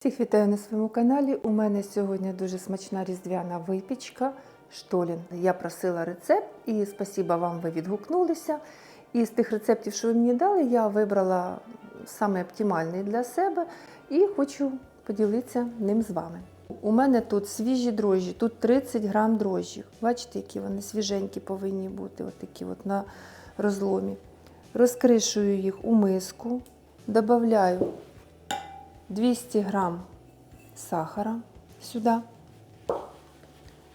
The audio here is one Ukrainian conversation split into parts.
Всіх вітаю на своєму каналі. У мене сьогодні дуже смачна різдвяна випічка штолін. Я просила рецепт і спасіба вам, ви відгукнулися. І з тих рецептів, що ви мені дали, я вибрала саме оптимальний для себе і хочу поділитися ним з вами. У мене тут свіжі дрожжі, тут 30 грам дрожжів. Бачите, які вони свіженькі повинні бути, от такі от на розломі. Розкришую їх у миску, додаю 200 грам сахара сюди.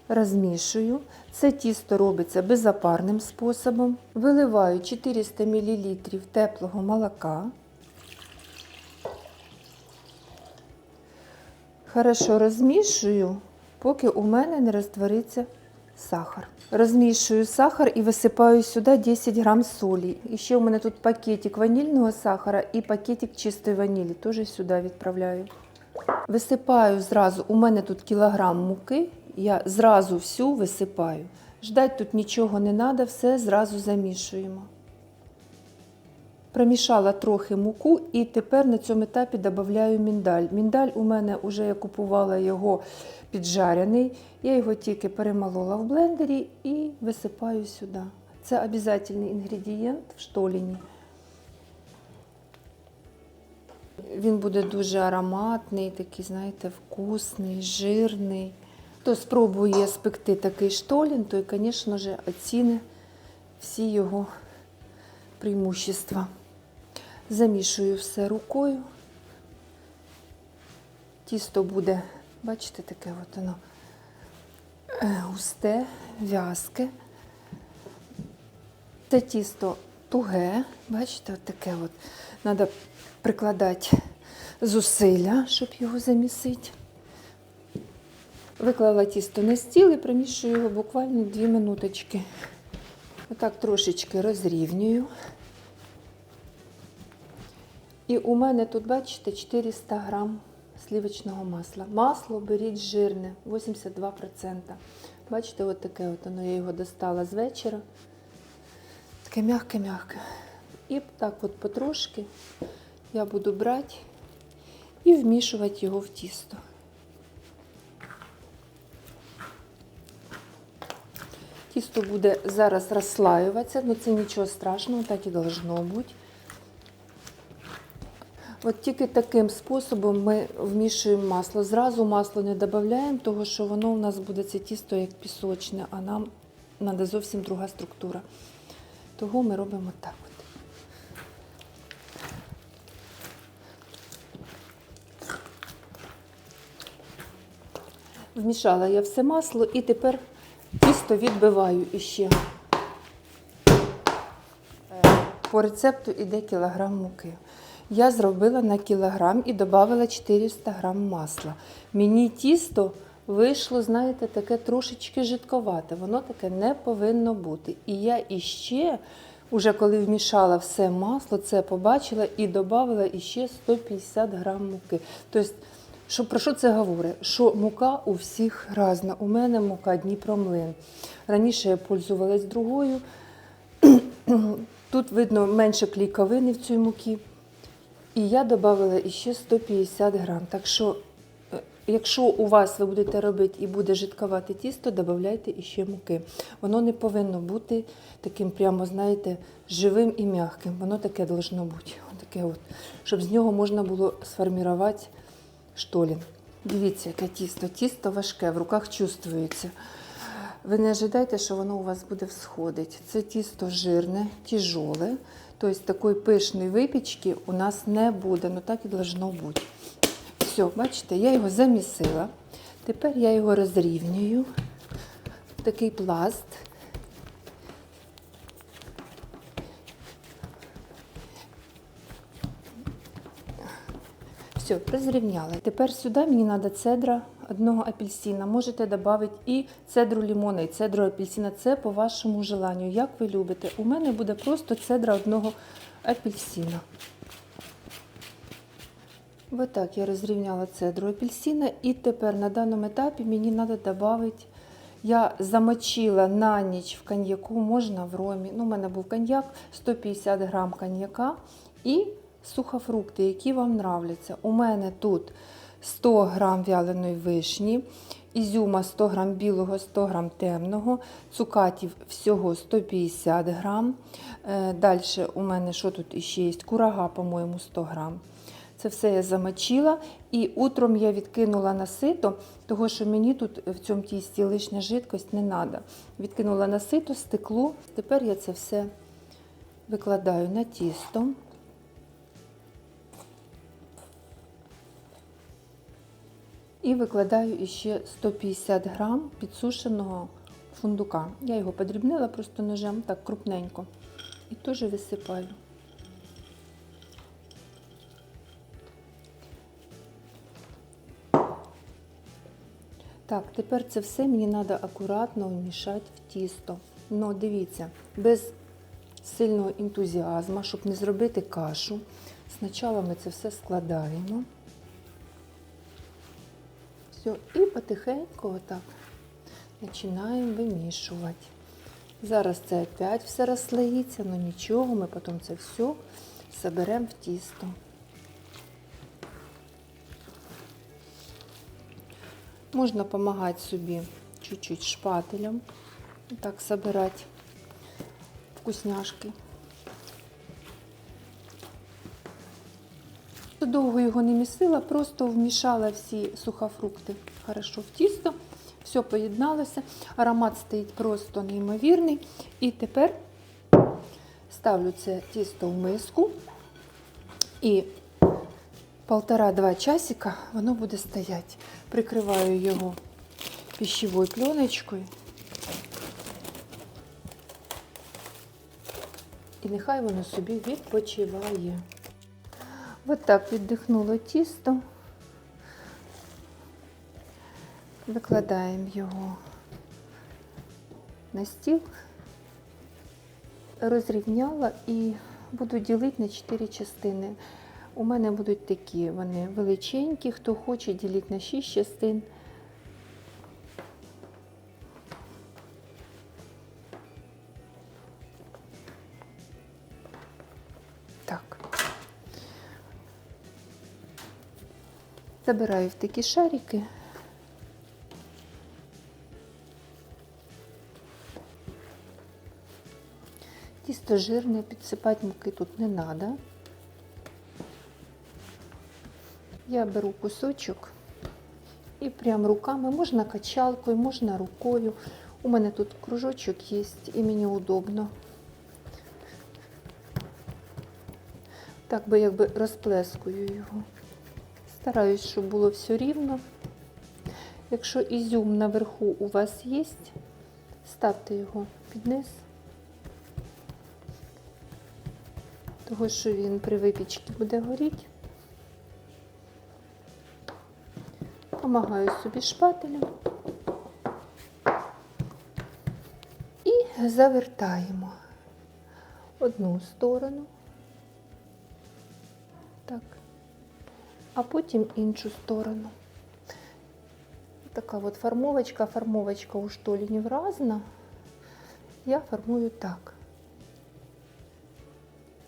Розмішую. Це тісто робиться безопарним способом. Виливаю 400 мл теплого молока. Хорошо розмішую, поки у мене не розтвориться сахар. Розмішую сахар і висипаю сюди 10 грам солі. І ще у мене тут пакетик ванільного сахара і пакетик чистої ванілі. Теж сюди відправляю. Висипаю зразу, у мене тут кілограм муки, я зразу всю висипаю. Ждать тут нічого не треба, все зразу замішуємо. Промішала трохи муку і тепер на цьому етапі додаю міндаль. Міндаль у мене вже я купувала його піджарений. Я його тільки перемолола в блендері і висипаю сюди. Це обов'язковий інгредієнт в штоліні. Він буде дуже ароматний, такий, знаєте, вкусний, жирний. Хто спробує спекти такий штолін, той, звісно ж, оціни всі його преимущества. Замішую все рукою. Тісто буде, бачите, таке от воно е, густе, в'язке. Це тісто туге, бачите, от таке от. Треба прикладати зусилля, щоб його замісити. Виклала тісто на стіл і примішую його буквально 2 минуточки. Отак трошечки розрівнюю. І у мене тут, бачите, 400 грам сливочного масла. Масло беріть жирне, 82%. Бачите, от таке от воно, я його достала з вечора. Таке м'яке-м'яке. І так от потрошки я буду брати і вмішувати його в тісто. Тісто буде зараз розслаюватися, але це нічого страшного, так і должно бути. От тільки таким способом ми вмішуємо масло. Зразу масло не додаємо, тому що воно у нас буде це тісто як пісочне, а нам треба зовсім друга структура. Того ми робимо так. От. Вмішала я все масло і тепер тісто відбиваю іще. По рецепту йде кілограм муки. Я зробила на кілограм і додала 400 грам масла. Мені тісто вийшло, знаєте, таке трошечки жидковате. Воно таке не повинно бути. І я іще, уже коли вмішала все масло, це побачила і додала іще 150 грам муки. Тобто, що, про що це говорить? Що мука у всіх різна. У мене мука Дніпромлин. Раніше я пользувалась другою. Тут видно менше клейковини в цій муки. І я додала іще 150 грам. Так що, е, якщо у вас ви будете робити і буде жидковате тісто, додавайте іще муки. Воно не повинно бути таким прямо, знаєте, живим і м'яким. Воно таке должно бути. Таке от, щоб з нього можна було сформувати штолін. Дивіться, яке тісто. Тісто важке, в руках чувствується. Ви не ожидайте, що воно у вас буде всходити. Це тісто жирне, тяжоле. Тобто такої пишної випічки у нас не буде, ну так і должно бути. Все, бачите, я його замісила. Тепер я його розрівнюю такий пласт. Все, розрівняла. Тепер сюди мені треба цедра одного апельсина. Можете додати і цедру лимона, і цедру апельсина. Це по вашому желанню, як ви любите. У мене буде просто цедра одного апельсина. Ось так я розрівняла цедру апельсина. І тепер на даному етапі мені треба додати. Я замочила на ніч в коньяку, можна в ромі. Ну, у мене був коньяк, 150 грам коньяка і сухофрукти, які вам нравляться. У мене тут 100 грам вяленої вишні, ізюма 100 грам білого, 100 грам темного, цукатів всього 150 грам. Далі у мене що тут іще є? Курага, по-моєму, 100 грам. Це все я замочила і утром я відкинула на сито, того що мені тут в цьому тісті лишня жидкость не треба. Відкинула на сито, стекло. Тепер я це все викладаю на тісто. І викладаю іще 150 грам підсушеного фундука. Я його подрібнила просто ножем так крупненько. І теж висипаю. Так, тепер це все мені треба акуратно вмішати в тісто. Ну, дивіться, без сильного ентузіазму, щоб не зробити кашу. Спочатку ми це все складаємо. Все, і потихеньку отак починаємо вимішувати. Зараз це опять все розслоїться, але нічого, ми потім це все соберемо в тісто. Можна допомагати собі чуть-чуть шпателем. Так собирати вкусняшки. Довго його не місила, просто вмішала всі сухофрукти хорошо в тісто, все поєдналося, аромат стоїть просто неймовірний. І тепер ставлю це тісто в миску і полтора-два часика воно буде стояти. Прикриваю його пищевою пленочкою. І нехай воно собі відпочиває. Ось так віддихнуло тісто. Викладаємо його на стіл, розрівняла і буду ділити на 4 частини. У мене будуть такі вони величенькі, хто хоче ділити на 6 частин. Забираю в такі шарики. Тісто жирне, підсипати муки тут не треба. Я беру кусочок і прям руками, можна качалкою, можна рукою. У мене тут кружочок є і мені удобно. Так би якби розплескую його. Стараюсь, щоб було все рівно. Якщо ізюм наверху у вас є, ставте його під низ, того що він при випічці буде горіти. Помагаю собі шпателем і завертаємо одну сторону. Так а потім іншу сторону. Така от формовочка, формовочка у штолі невразна. Я формую так.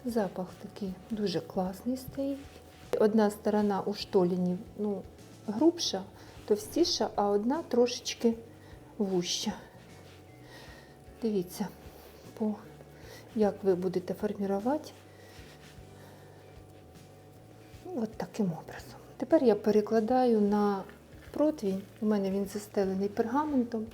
Запах такий дуже класний стоїть. Одна сторона у штолі ну, грубша, товстіша, а одна трошечки вуща. Дивіться, по, як ви будете формувати. От таким образом. Тепер я перекладаю на противінь. У мене він застелений пергаментом.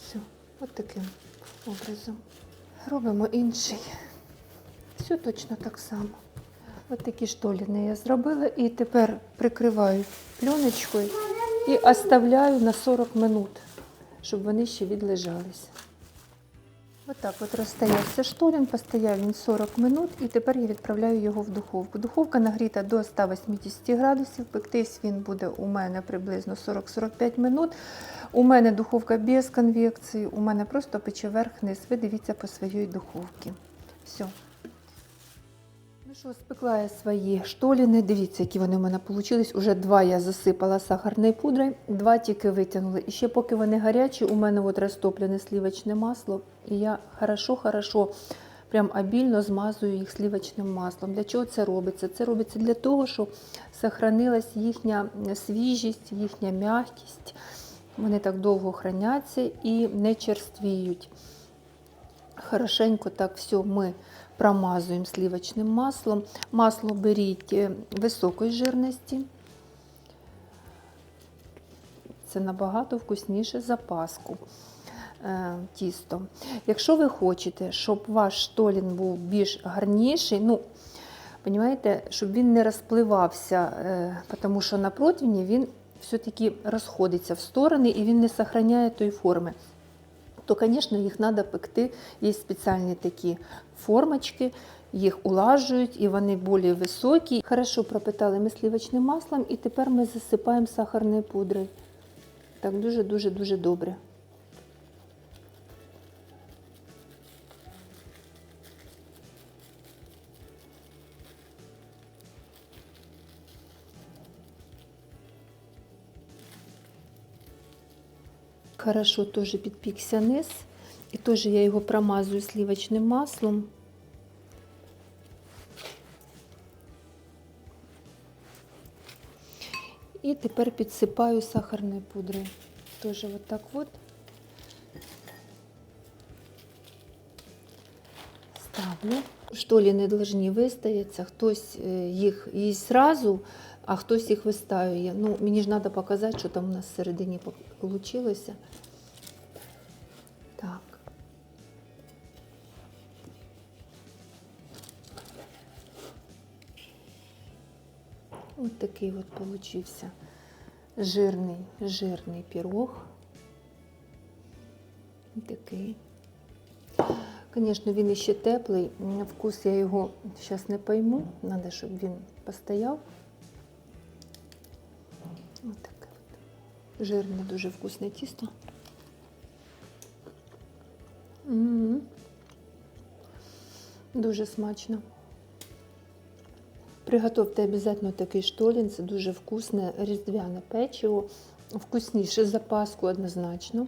Все, от таким образом. Робимо інший. Все точно так само. От такі штоліни я зробила і тепер прикриваю пленочкою і оставляю на 40 минут, щоб вони ще відлежалися. Ось так от розстоявся штолін, постояв він 40 минут і тепер я відправляю його в духовку. Духовка нагріта до 180 градусів, пектись він буде у мене приблизно 40-45 минут. У мене духовка без конвекції, у мене просто пече верх-низ. Ви дивіться по своїй духовці. Все. Що, спекла я свої штоліни. Дивіться, які вони в мене вийшли. Уже два я засипала сахарною пудрою, два тільки витягнули. І ще поки вони гарячі, у мене от розтоплене слівочне масло. І я хорошо-хорошо прям обільно змазую їх сливочним маслом. Для чого це робиться? Це робиться для того, щоб сохранилась їхня свіжість, їхня м'якість. Вони так довго храняться і не черствіють. Хорошенько так все ми промазуємо сливочним маслом. Масло беріть е, високої жирності. Це набагато вкусніше за паску е, тісто. Якщо ви хочете, щоб ваш штолін був більш гарніший, ну, Понимаєте, щоб він не розпливався, е, тому що на противні він все-таки розходиться в сторони і він не сохраняє тої форми. То, звісно, їх треба пекти. Є спеціальні такі формочки, їх улажують і вони більш високі. Хорошо пропитали ми сливочним маслом і тепер ми засипаємо сахарною пудрою. Так дуже-дуже дуже добре. Хорошо тоже підпікся низ. І теж я його промазую сливочним маслом. І тепер підсипаю сахарною пудрою. Теж вот так вот. Ставлю. Штолі не повинні вистоятися, хтось е, їх їсть зразу, а хтось їх вистаює. Ну, мені ж треба показати, що там у нас всередині вийшло. Так. Ось такий от получився жирний, жирний пірог. Такий. Звісно, він іще теплий. Вкус я його зараз не пойму. Треба, щоб він постояв. Жирне, дуже вкусне тісто. М. Дуже смачно. Приготовте обов'язково такий штолін, це дуже вкусне різдвяне печиво. Вкусніше за паску однозначно.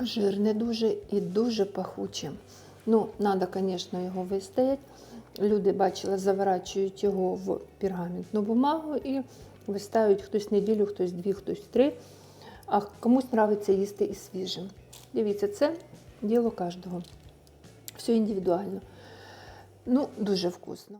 Жирне дуже і дуже пахуче. Ну, треба, звісно, його вистояти. Люди, бачила, заворачують його в пергаментну бумагу і виставляють хтось неділю, хтось дві, хтось три. А комусь подобається їсти і свіжим. Дивіться, це діло кожного. Все індивідуально. Ну, дуже вкусно.